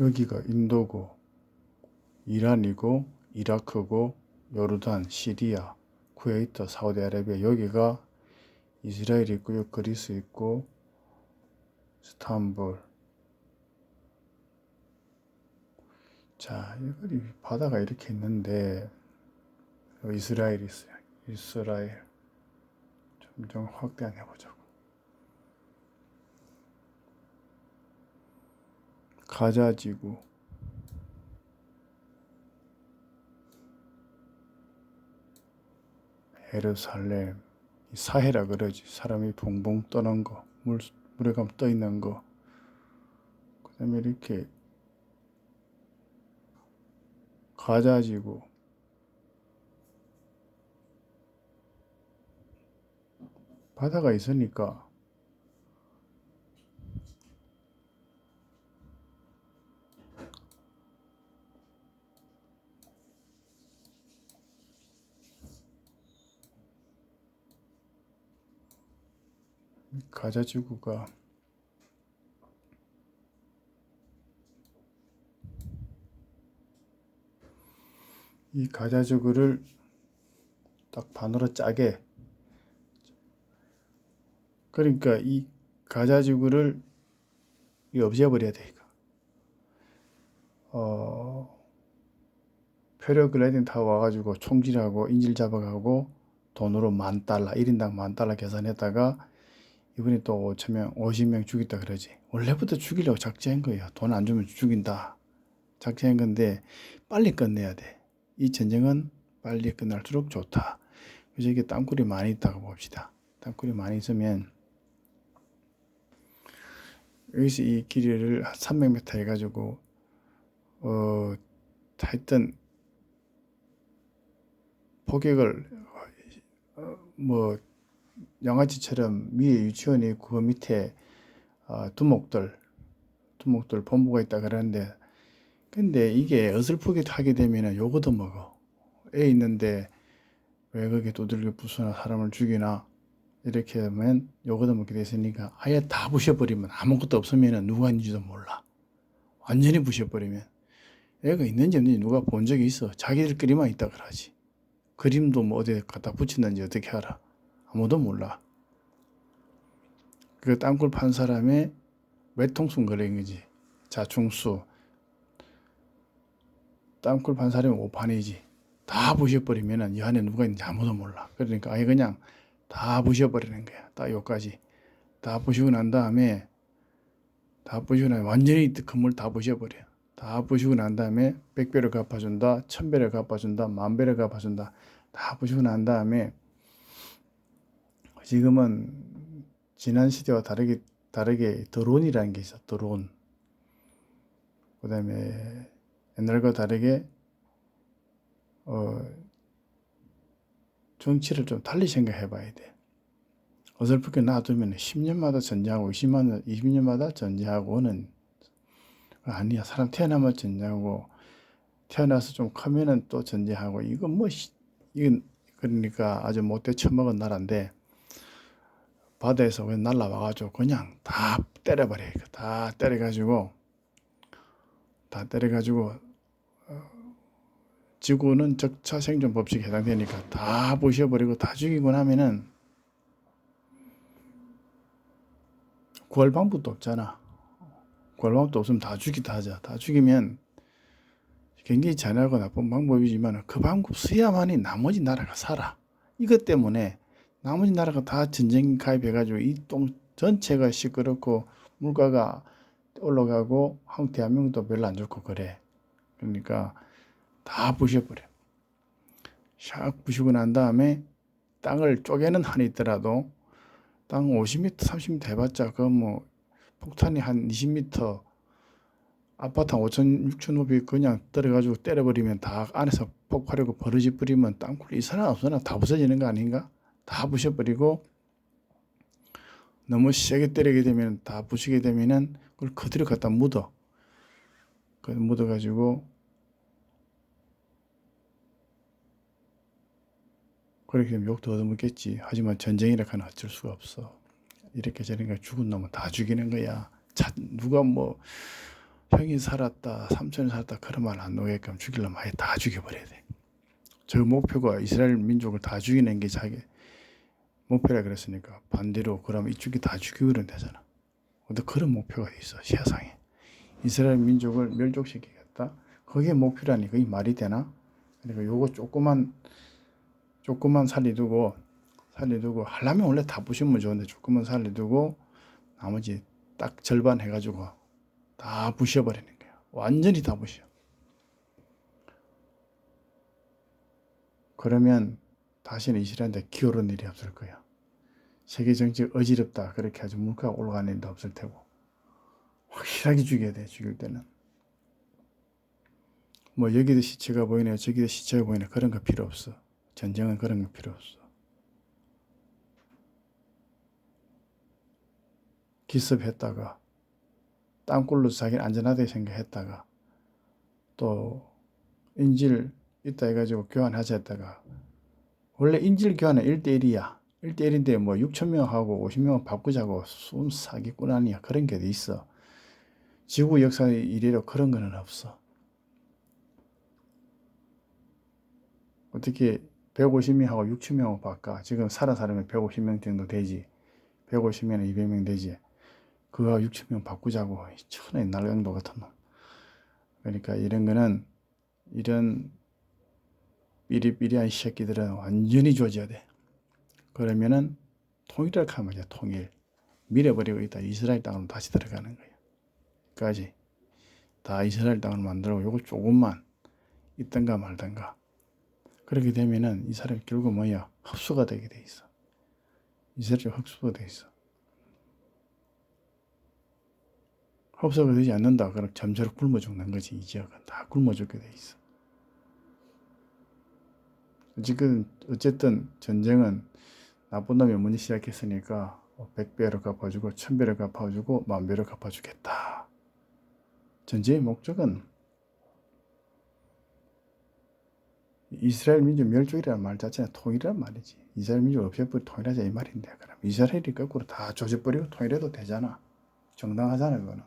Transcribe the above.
여기가 인도고 이란이고 이라크고 요르단, 시리아, 쿠웨이트, 사우디아라비아 여기가 이스라엘 있고요. 그리스 있고 스탄불 자, 여기 바다가 이렇게 있는데 이스라엘 있어요. 이스라엘 점점 확대 안 해보자고. 가자 지구 예루살렘 사해라 그러지. 사람이 붕붕 떠는 거 물, 물에 가면 떠 있는 거. 그 다음에 이렇게 가자지구 바다가 있으니까 가자 지구가. 이 가자 지구를 딱 반으로 짜게. 그러니까 이 가자 지구를 이 없애버려야 돼 이거. 어 패러글라이딩 타고 와가지고 총질하고 인질 잡아가고 돈으로 만 달러 1인당 만 달러 계산했다가 이번에 또 5천명 50명 죽였다 그러지. 원래부터 죽이려고 작정한 거예요. 돈 안 주면 죽인다. 작정한 건데 빨리 끝내야 돼 이 전쟁은 빨리 끝날수록 좋다. 그래서 이게 땅굴이 많이 있다고 봅시다. 땅굴이 많이 있으면 여기서 이 길이를 한 300m 해가지고 어 하여튼 포격을 어, 뭐 양아치처럼 위에 유치원이 있고 그 밑에 어, 두목들 두목들 본부가 있다 그러는데 근데 이게 어설프게 하게 되면은 요거도 먹어. 애 있는데 왜 그렇게 두들겨 부수나 사람을 죽이나 이렇게 하면 요거도 먹게 됐으니까 아예 다 부셔버리면 아무것도 없으면 누가 있는지도 몰라. 완전히 부셔버리면. 애가 있는지 없는지 누가 본 적이 있어. 자기들끼리만 있다 그러지. 그림도 뭐 어디에 갖다 붙였는지 어떻게 알아 아무도 몰라. 그 땅굴 판 사람의 외통순 걸린 거지. 자충수. 땅굴 판 사람이 오판이지. 다 부셔버리면은 이 안에 누가 있는지 아무도 몰라. 그러니까 아예 그냥 다 부셔버리는 거야. 딱 여기까지. 다 부시고 난 다음에 다 부시고 나면 완전히 건물 다 부셔버려. 다 부시고 난 다음에 백배를 갚아준다, 천배를 갚아준다, 만배를 갚아준다. 다 부시고 난 다음에 지금은 지난 시대와 다르게 다르게 드론이라는 게 있어. 드론. 그 다음에 옛날과 다르게 어 정치를 좀 달리 생각해 봐야 돼. 어설프게 놔두면 10년마다 전쟁하고 20년, 20년마다 전쟁하고는 아니야. 사람 태어나면 전쟁하고 태어나서 좀 크면은 또 전쟁하고 이건 뭐 이건 그러니까 아주 못돼 처먹은 나라인데 바다에서 그냥 날라와가지고 그냥 다 때려버려. 다 때려가지고 다 때려가지고 어, 지구는 적차 생존 법칙에 해당되니까 다 부셔버리고 다 죽이고 나면은 구할 방법도 없잖아. 구할 방법도 없으면 다 죽이다 하자. 다 죽이면 굉장히 잔인하고 나쁜 방법이지만 그 방법 써야만이 나머지 나라가 살아. 이것 때문에 나머지 나라가 다 전쟁 가입해가지고 이똥 전체가 시끄럽고 물가가 올라가고 한국 대한민국도 별로 안 좋고 그래. 그러니까 다 부셔버려. 샥 부시고 난 다음에 땅을 쪼개는 한이 있더라도 땅 50m, 30m 해봤자 그뭐 폭탄이 한 20m 아파트 한 5천, 6천 높이 그냥 떨어가지고 때려버리면 다 안에서 폭발하고 버러지 뿌리면 땅굴이 있으나 없으나 다 부서지는 거 아닌가? 다 부셔버리고 너무 세게 때리게 되면 다 부시게 되면은 그걸 그대로 갖다 묻어. 그 묻어가지고 그렇게 되면 욕도 얻어먹겠지. 하지만 전쟁이라 하는 어쩔 수가 없어. 이렇게 저러니까 죽은 놈은 다 죽이는 거야. 자, 누가 뭐 형이 살았다, 삼촌이 살았다 그런 말안 나오게끔 죽이려면 아예 다 죽여버려야 돼. 저 목표가 이스라엘 민족을 다 죽이는 게 자기 목표라 그랬으니까 반대로 그럼 이쪽이 다 죽이면 되잖아. 근데 그런 목표가 있어 세상에. 이스라엘 민족을 멸족시키겠다. 그게 목표라니 그게 말이 되나? 그러니까 요거 조그만 조금만 살려두고 살려두고 하려면 원래 다 부시면 좋은데 조금만 살려두고 나머지 딱 절반 해가지고 다 부셔버리는 거야. 완전히 다 부셔. 그러면 다시는 이스라엘한테 기어오른 일이 없을 거야. 세계 정치 어지럽다. 그렇게 아주 물가가 올라가는 일도 없을 테고. 확실하게 죽여야 돼 죽일 때는. 뭐 여기도 시체가 보이네 저기도 시체가 보이네. 그런 거 필요 없어. 전쟁은 그런 거 필요 없어. 기습했다가 땅굴로 자기는 안전하다고 생각했다가 또 인질 있다 해가지고 교환하자 했다가 원래 인질 교환은 1대1이야 1대1인데 뭐 6천명하고 50명 바꾸자고 순 사기꾼 아니야. 그런 게 있어. 지구 역사 이래로 그런 거는 없어. 어떻게 150명하고 6천명을 바꿔? 지금 살아 사람이 150명 정도 되지. 150명에 200명 되지. 그거 6천명 바꾸자고 천하의 날강도 같은 놈. 그러니까 이런 거는 이런 삐리삐리한 이 새끼들은 완전히 조져야 돼 그러면은 통일을 하면 이제 통일. 밀어버리고 있다. 이스라엘 땅으로 다시 들어가는 거야. 까지. 다 이스라엘 땅을 만들고 요거 조금만 있던가 말던가. 그렇게 되면은 이 사람이 결국 뭐야? 흡수가 되게 돼 있어. 이스라엘 흡수가 돼 있어. 흡수가 되지 않는다. 그럼 점차로 굶어 죽는 거지 이 지역은. 다 굶어 죽게 돼 있어. 지금 어쨌든 전쟁은 나쁜 놈이 먼저 시작했으니까 100배를 갚아주고 1000배를 갚아주고 만배를 갚아주겠다. 전쟁의 목적은 이스라엘 민족 멸족이라는 말 자체는 통일이란 말이지. 이스라엘 민족 없애버리고 통일하자 이 말인데 그럼 이스라엘이 거꾸로 다 조져버리고 통일해도 되잖아. 정당하잖아 그거는.